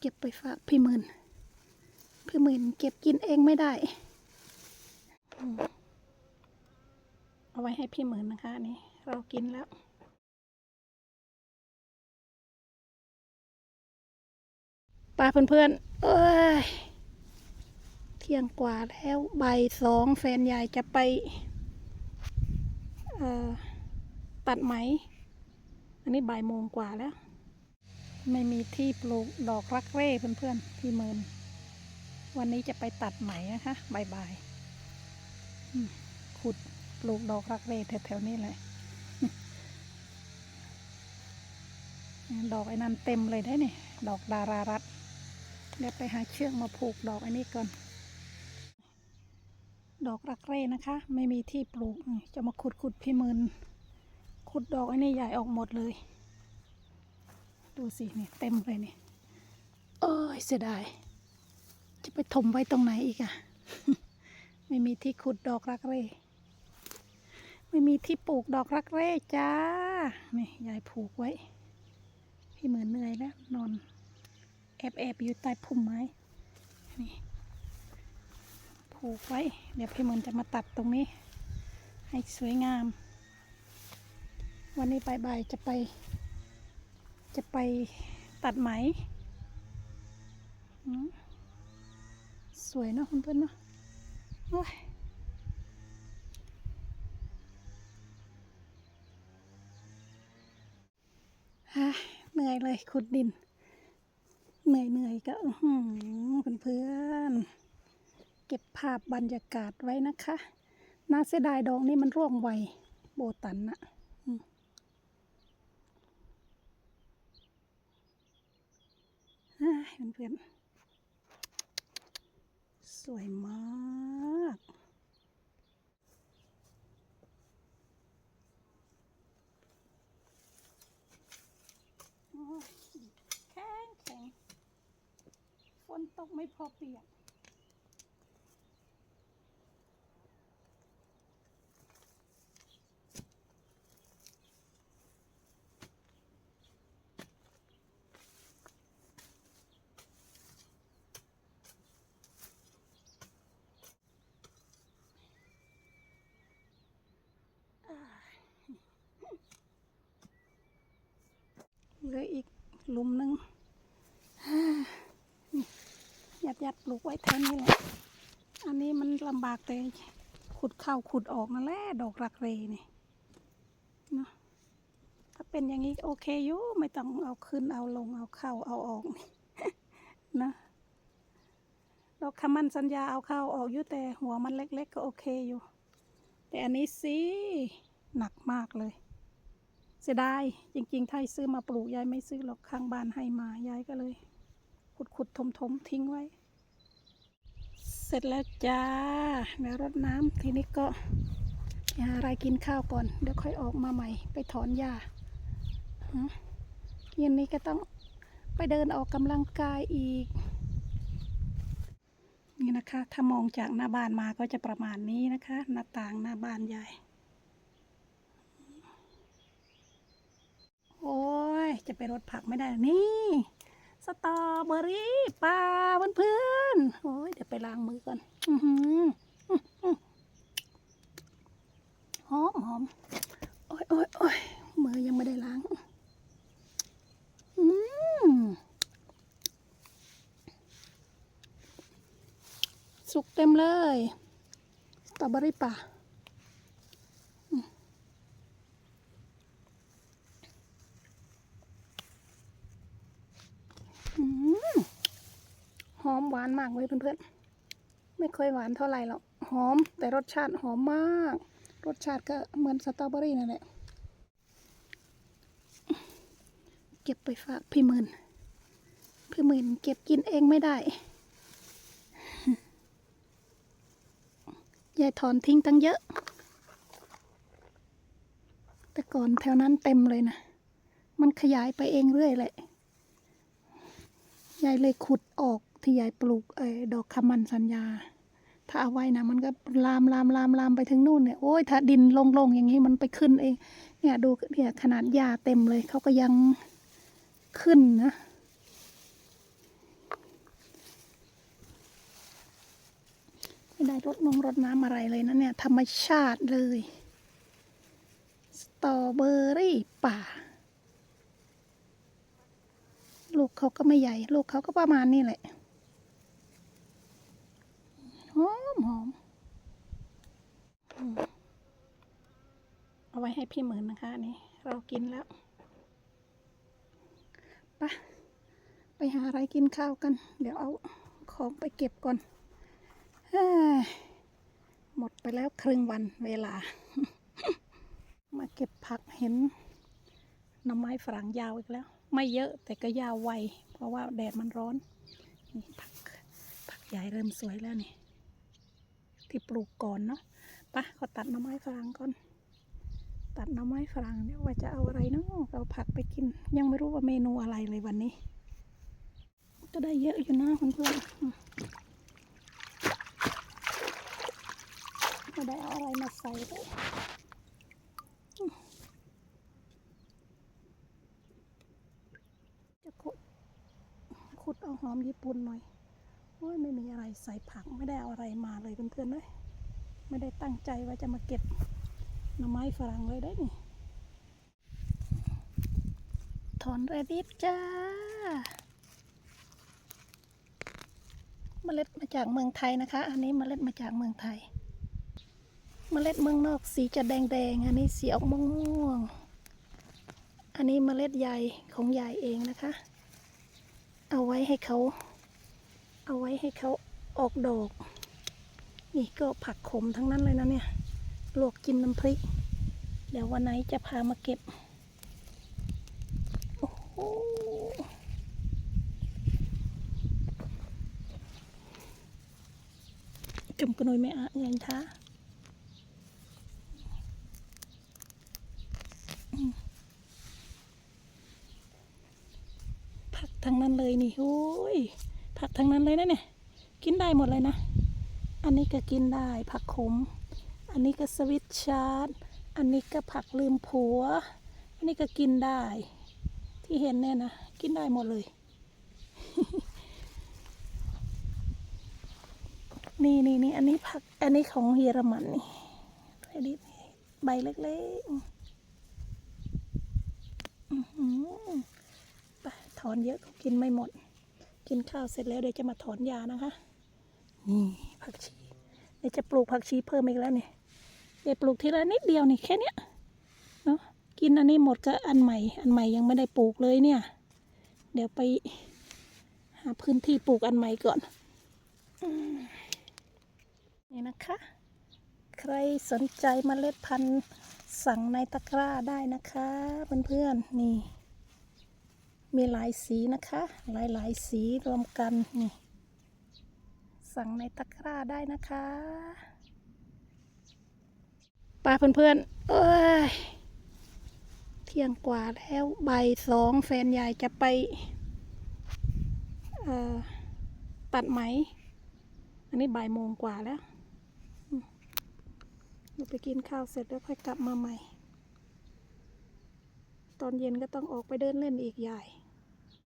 เก็บไปฝากพี่หมื่นพี่หมื่นเก็บกินเองไม่ได้ เอาไว้ให้พี่หมื่นนะคะนี่เรากินแล้วปลาเพื่อนๆเอ้ย เที่ยงกว่าแล้วใบสองแฟนยายจะไปตัดไหม อันนี้บ่ายโมงกว่าแล้ว ไม่มีที่ปลูกดอกรักเร่เพื่อนๆพี่เมิน วันนี้จะไปตัดไหมนะคะบายๆอืมขุดปลูกดอกรักเร่แถวๆนี้เลยดอกไอ้นั่นเต็มเลยได้เนี่ยดอกดารารัตเดี๋ยวไปหาเชือกมาผูกดอกอันนี้ก่อน ดอกรักเร่นะคะ ไม่มีที่ปลูกจะมาขุดขุดพี่เมินขุดดอกไอ้นี่ใหญ่ออกหมดเลย ดูสิเนี่ยเต็มเลยเนี่ยโอ้ยเสียดาย จะไปถมไว้ตรงไหนอีกอะไม่มีที่ขุดดอกรักเร่ ไม่มีที่ปลูกดอกรักเร่จ้า นี่ยายผูกไว้ พี่เหมือนเหนื่อยแล้ว นอนแอบแอบอยู่ใต้พุ่มไม้ นี่ผูกไว้ เดี๋ยวพี่เหมือนจะมาตัดตรงนี้ ให้สวยงาม วันนี้บ่ายๆจะไป จะไปตัดไหม สวยเนาะเพื่อนเนาะโอ้ยเหนื่อยเลยขุดดิน เหนื่อยเหนื่อยก็อื้อหือเพื่อนเก็บภาพบรรยากาศไว้นะคะ น่าเสียดายดอกนี้มันร่วงไวโบตันนะอืมอ่า เพื่อนๆ สวยมากโอ้ยแข็งแข็งฝนตกไม่พอเปียก เหลืออีกหลุมหนึ่งฮ่านี่ยัดยัดปลูกไว้แทนนี่แหละ อันนี้มันลำบากแต่ขุดเข้าขุดออกนั่นแหละดอกรักเรนี่เนาะถ้าเป็นอย่างนี้โอเคอยู่ไม่ต้องเอาขึ้นเอาลงเอาเข้าเอาออกนี่นะดอกคำมันสัญญาเอาเข้าออกอยู่แต่หัวมันเล็ก ๆ ก็โอเคอยู่ แต่อันนี้สิหนักมากเลย เสียดายจริงๆถ้าซื้อมาปลูกยายไม่ซื้อหรอกข้างบ้านให้มายายก็เลย ขุดขุดถมถมๆทิ้งไว้ เสร็จแล้วจ้าเดี๋ยวรดน้ำทีนี้ก็หาอะไรกินข้าวก่อน เดี๋ยวค่อยออกมาใหม่ ไปถอนหญ้าฮะเย็นนี้ก็ต้องไปเดินออกกำลังกายอีก นี่นะคะ ถ้ามองจากหน้าบ้านมาก็จะประมาณนี้นะคะ หน้าต่างหน้าบ้านยาย โอ้ย จะไปรดผักไม่ได้ นี่ สตรอเบอรี่ปลาเพื่อนๆโอ้ย เดี๋ยวไปล้างมือก่อน อื้อหืออื้อหือหอมหอมโอ้ยโอ้ยโอ้ยมือยังไม่ได้ล้าง อืมสุกเต็มเลยสตรอเบอรี่ป่า หอมหวานมากเลยเพื่อนๆ ไม่เคยหวานเท่าไหร่หรอก หอมแต่รสชาติหอมมาก รสชาติก็เหมือนสตรอเบอรี่นั่นแหละ เก็บไปฝากพี่หมื่น พี่หมื่นเก็บกินเองไม่ได้ ยายถอนทิ้งตั้งเยอะ แต่ก่อนแถวนั้นเต็มเลยนะ มันขยายไปเองเรื่อยแหละ ยายเลยขุดออกที่ยายปลูกเออดอกคำมันสัญญา ถ้าเอาไว้นะมันก็ลามลามลามลามไปถึงนู่นเนี่ยโอ้ยถ้าดินลงลงอย่างนี้มันไปขึ้นเองเนี่ยดูเนี่ยขนาดยาเต็มเลยเขาก็ยังขึ้นนะไม่ได้รดนงรดน้ำอะไรเลยนะเนี่ย ธรรมชาติเลย สตรอเบอรี่ป่า เขาก็ไม่ใหญ่ ลูกเขาก็ประมาณนี้แหละหอมหอมอืมเอาไว้ให้พี่หมื่นนะคะนี่เรากินแล้วไปะไปหาอะไรกินข้าวกัน เดี๋ยวเอาของไปเก็บก่อนหมดไปแล้วครึ่งวันเวลา มาเก็บผักเห็นหน่อไม้ฝรั่งยาวอีกแล้ว ไม่เยอะแต่ก็ยาวไว เพราะว่าแดดมันร้อน นี่ผักผักใหญ่เริ่มสวยแล้วนี่ ที่ปลูกก่อนเนาะไปะขอตัดหน่อไม้ฝรั่งก่อน ตัดหน่อไม้ฝรั่งเนี่ยว่าจะเอาอะไรเนาะเอาผักไปกิน ยังไม่รู้ว่าเมนูอะไรเลยวันนี้ ก็ได้เยอะอยู่นะเพื่อนๆอืมไม่ได้เอาอะไรมาใส่เลยอืมจะขุดขุดเอาหอมญี่ปุ่นหน่อยโอ้ยไม่มีอะไรใส่ผักไม่ได้เอาอะไรมาเลยเพื่อนๆเลยไม่ได้ตั้งใจว่าจะมาเก็บหน่อไม้ฝรั่งเลยได้นี่ถอนเรดิสจ้า เมล็ดมาจากเมืองไทยนะคะ อันนี้เมล็ดมาจากเมืองไทย เมล็ดเมืองนอกสีจะแดงๆอันนี้สีออกม่วง อันนี้เมล็ดใหญ่ของยายเองนะคะ เอาไว้ให้เขา เอาไว้ให้เขาออกดอก นี่ก็ผักขมทั้งนั้นเลยนะเนี่ย ลวกกินน้ำพริก เดี๋ยววันไหนจะพามาเก็บ โอ้โหจุ่มกระนุยไม่อะเงินท้าอืมันเลยนี่โอ้ยผักทั้งนั้นเลยนะเนี่ย กินได้หมดเลยนะ อันนี้ก็กินได้ผักขม อันนี้ก็สวิตชาร์ดอันนี้ก็ผักลืมผัว อันนี้ก็กินได้ ที่เห็นเนี่ยนะ กินได้หมดเลย นี่นี่นี่อันนี้ผัก อันนี้ของเยอรมันนี่ดิใบเล็กๆอือ ถอนเยอะก็กินไม่หมด กินข้าวเสร็จแล้วเดี๋ยวจะมาถอนยานะคะ นี่ผักชีเดี๋ยวจะปลูกผักชีเพิ่มอีกแล้วเนี่ยเดี๋ยวปลูกทีละนิดเดียวนี่แค่เนี้ยเนาะกินอันนี้หมดก็อันใหม่ อันใหม่ยังไม่ได้ปลูกเลยเนี่ย เดี๋ยวไปหาพื้นที่ปลูกอันใหม่ก่อนนี่นะคะ ใครสนใจมเมล็ดพันธุ์สั่งในตะกร้าได้นะคะเพื่อนๆนี่ มีหลายสีนะคะ หลายหลายๆสีรวมกันนี่สั่งในตะกร้าได้นะคะป้าเพื่อนๆเอ้ยเที่ยงกว่าแล้วใบสองแฟนยายจะไปเอ่อตัดไหม อันนี้บ่ายโมงกว่าแล้วเดี๋ยวไปกินข้าวเสร็จแล้วค่อยกลับมาใหม่ ตอนเย็นก็ต้องออกไปเดินเล่นอีกยาย